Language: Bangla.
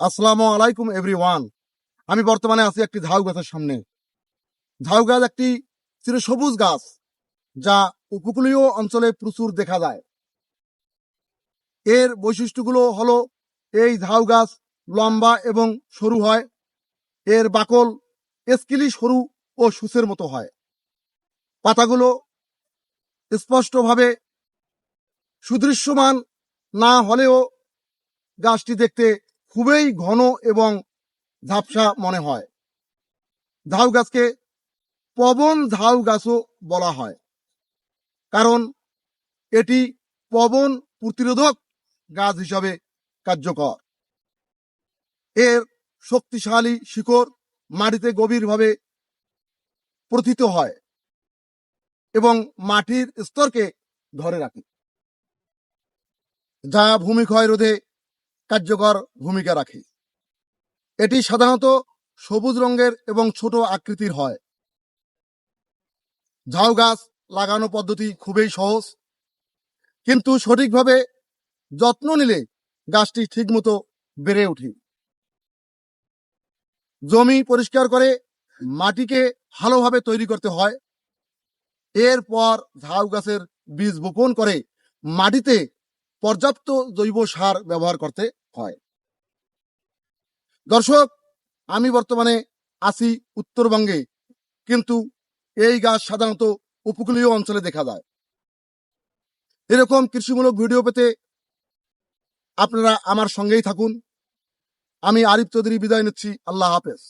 আসসালামু আলাইকুম এভরিওয়ান আমি বর্তমানে আছি একটি ঝাউ গাছের সামনে। ঝাউ গাছ একটি চিরসবুজ গাছ, যা উপকূলীয় অঞ্চলে প্রচুর দেখা যায়। এর বৈশিষ্ট্যগুলো হলো, এই ঝাউ গাছ লম্বা এবং সরু হয়। এর বাকল স্কিলি সরু ও সুসের মতো হয়। পাতাগুলো স্পষ্টভাবে সুদৃশ্যমান না হলেও গাছটি দেখতে খুবই ঘন এবং ঝাপসা মনে হয়। ঝাউ গাছকে পবন ঝাউ গাছও বলা হয়। কারণ এটি পবন প্রতিরোধক গাছ হিসাবে কার্যকর। এর শক্তিশালী শিকড় মাটিতে গভীরভাবে প্রথিত হয় এবং মাটির স্তরকে ধরে রাখে, যা ভূমিক্ষয় রোধে কার্যকর ভূমিকা রাখে। এটি সাধারণত সবুজ রঙের এবং ছোট আকৃতির হয়। ঝাউ গাছ লাগানো পদ্ধতি খুবই সহজ, কিন্তু সঠিকভাবে যত্ন নিলে গাছটি ঠিকমতো বেড়ে ওঠে। জমি পরিষ্কার করে মাটিকে ভালোভাবে তৈরি করতে হয়। এরপর ঝাউ গাছের বীজ বপন করে মাটিতে পর্যাপ্ত জৈব সার ব্যবহার করতে হয়। দর্শক, আমি বর্তমানে আছি উত্তরবঙ্গে, কিন্তু এই গাছ সাধারণত উপকূলীয় অঞ্চলে দেখা যায়। এরকম কৃষিমূলক ভিডিও পেতে আপনারা আমার সঙ্গেই থাকুন। আমি আরিফ চৌধুরী বিদায় নিচ্ছি। আল্লাহ হাফেজ।